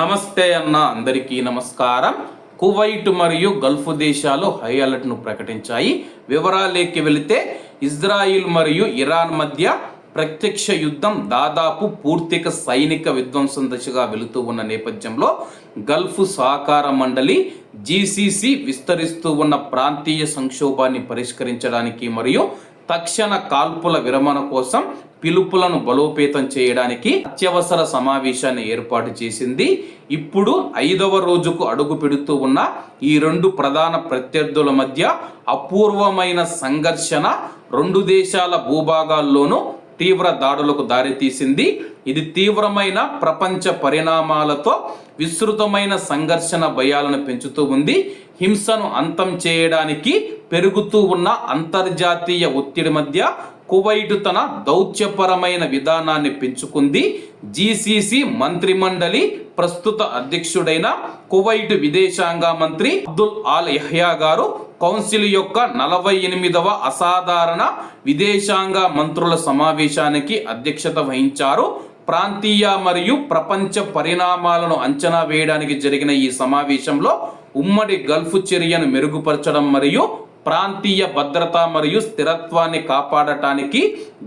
నమస్తే అన్న అందరికీ నమస్కారం. కువైట్ మరియు గల్ఫ్ దేశాలు హై అలర్ట్ను ప్రకటించాయి. వివరాలేకి వెళితే ఇజ్రాయిల్ మరియు ఇరాన్ మధ్య ప్రత్యక్ష యుద్ధం దాదాపు పూర్తిక సైనిక విధ్వంసం దశగా వెళుతూ ఉన్న నేపథ్యంలో గల్ఫ్ సహకార మండలి జీసీసీ విస్తరిస్తూ ఉన్న ప్రాంతీయ సంక్షోభాన్ని పరిష్కరించడానికి మరియు తక్షణ కాల్పుల విరమణ కోసం పిలుపులను బలోపేతం చేయడానికి అత్యవసర సమావేశాన్ని ఏర్పాటు చేసింది. ఇప్పుడు ఐదవ రోజుకు అడుగు పెడుతూ ఉన్న ఈ రెండు ప్రధాన ప్రత్యర్థుల మధ్య అపూర్వమైన సంఘర్షణ రెండు దేశాల భూభాగాల్లోనూ తీవ్ర దాడులకు దారితీసింది ఇది తీవ్రమైన ప్రపంచ పరిణామాలతో విస్తృతమైన సంఘర్షణ భయాలను పెంచుతూ ఉంది. హింసను అంతం చేయడానికి పెరుగుతూ ఉన్న అంతర్జాతీయ ఒత్తిడి మధ్య కువైట్ తన దౌత్యపరమైన విధానాన్ని పెంచుకుంది. జీసీసీ మంత్రిమండలి ప్రస్తుత అధ్యక్షుడైన కువైట్ విదేశాంగ మంత్రి అబ్దుల్ ఆల్ యహ్యా గారు కౌన్సిల్ యొక్క నలభై ఎనిమిదవ అసాధారణ విదేశాంగ మంత్రుల సమావేశానికి అధ్యక్షత వహించారు. ప్రాంతీయ మరియు ప్రపంచ పరిణామాలను అంచనా వేయడానికి జరిగిన ఈ సమావేశంలో ఉమ్మడి గల్ఫ్ చర్యను మెరుగుపరచడం మరియు ప్రాంతీయ భద్రత మరియు స్థిరత్వాన్ని కాపాడటానికి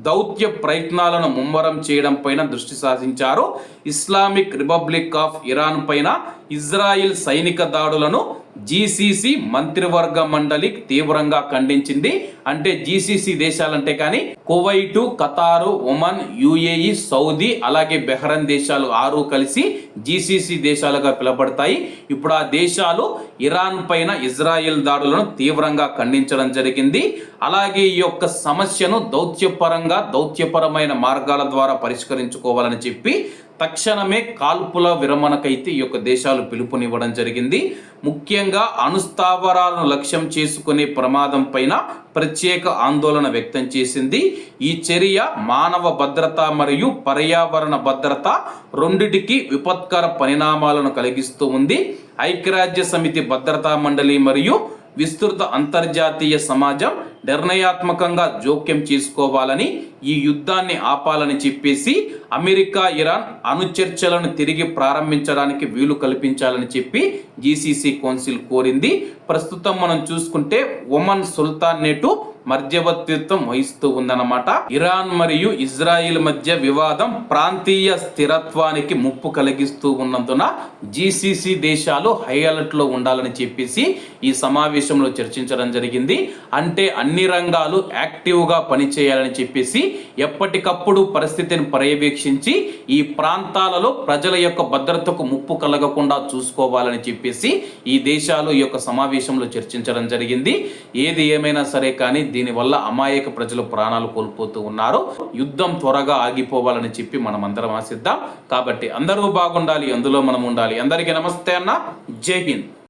దౌత్య ప్రయత్నాలను ముమ్మరం చేయడం పైన దృష్టి సాధించారు ఇస్లామిక్ రిపబ్లిక్ ఆఫ్ ఇరాన్ పైన ఇజ్రాయిల్ సైనిక దాడులను జీసీసీ మంత్రివర్గ మండలి తీవ్రంగా ఖండించింది. అంటే జీసీసీ దేశాలంటే కానీ Kuwait Qatar Oman UAE Saudi అలాగే బెహ్రన్ దేశాలు ఆరు కలిసి జీసీసీ దేశాలుగా పిలబడతాయి ఇప్పుడు ఆ దేశాలు ఇరాన్ పైన ఇజ్రాయెల్ దాడులను తీవ్రంగా ఖండించడం జరిగింది. అలాగే ఈ యొక్క సమస్యను దౌత్యపరంగా దౌత్యపరమైన మార్గాల ద్వారా పరిష్కరించుకోవాలని చెప్పి తక్షణమే కాల్పుల విరమణకైతే ఈ యొక్క దేశాలు పిలుపునివ్వడం జరిగింది. ముఖ్యంగా అణుస్థావరాలను లక్ష్యం చేసుకునే ప్రమాదం పైన ప్రత్యేక ఆందోళన వ్యక్తం చేసింది. ఈ చర్య మానవ భద్రత మరియు పర్యావరణ భద్రత రెండిటికి విపత్కర పరిణామాలను కలిగిస్తూ ఉంది. ఐక్యరాజ్య సమితి భద్రతా మండలి మరియు విస్తృత అంతర్జాతీయ సమాజం నిర్ణయాత్మకంగా జోక్యం చేసుకోవాలని ఈ యుద్ధాన్ని ఆపాలని చెప్పేసి అమెరికా ఇరాన్ అణుచర్చలను తిరిగి ప్రారంభించడానికి వీలు కల్పించాలని చెప్పి జీసీసీ కౌన్సిల్ కోరింది. ప్రస్తుతం మనం చూసుకుంటే ఒమన్ సుల్తాన్ నేటు మధ్యవర్తిత్వం వహిస్తూ ఉందన్నమాట. ఇరాన్ మరియు ఇజ్రాయిల్ మధ్య వివాదం ప్రాంతీయ స్థిరత్వానికి ముప్పు కలిగిస్తూ ఉన్నందున జీసీసీ దేశాలు హై అలర్ట్లో ఉండాలని చెప్పేసి ఈ సమావేశంలో చర్చించడం జరిగింది. అంటే అన్ని రంగాలు యాక్టివ్గా పనిచేయాలని చెప్పేసి ఎప్పటికప్పుడు పరిస్థితిని పర్యవేక్షించి ఈ ప్రాంతాలలో ప్రజల యొక్క భద్రతకు ముప్పు కలగకుండా చూసుకోవాలని చెప్పేసి ఈ దేశాలు ఈ యొక్క సమావేశంలో చర్చించడం జరిగింది. ఏది ఏమైనా సరే కానీ దీనివల్ల అమాయక ప్రజలు ప్రాణాలు కోల్పోతూ ఉన్నారు. యుద్ధం త్వరగా ఆగిపోవాలని చెప్పి మనం అందరం ఆశిద్దాం. కాబట్టి అందరూ బాగుండాలి అందులో మనం ఉండాలి. అందరికీ నమస్తే అన్న. జై హింద్.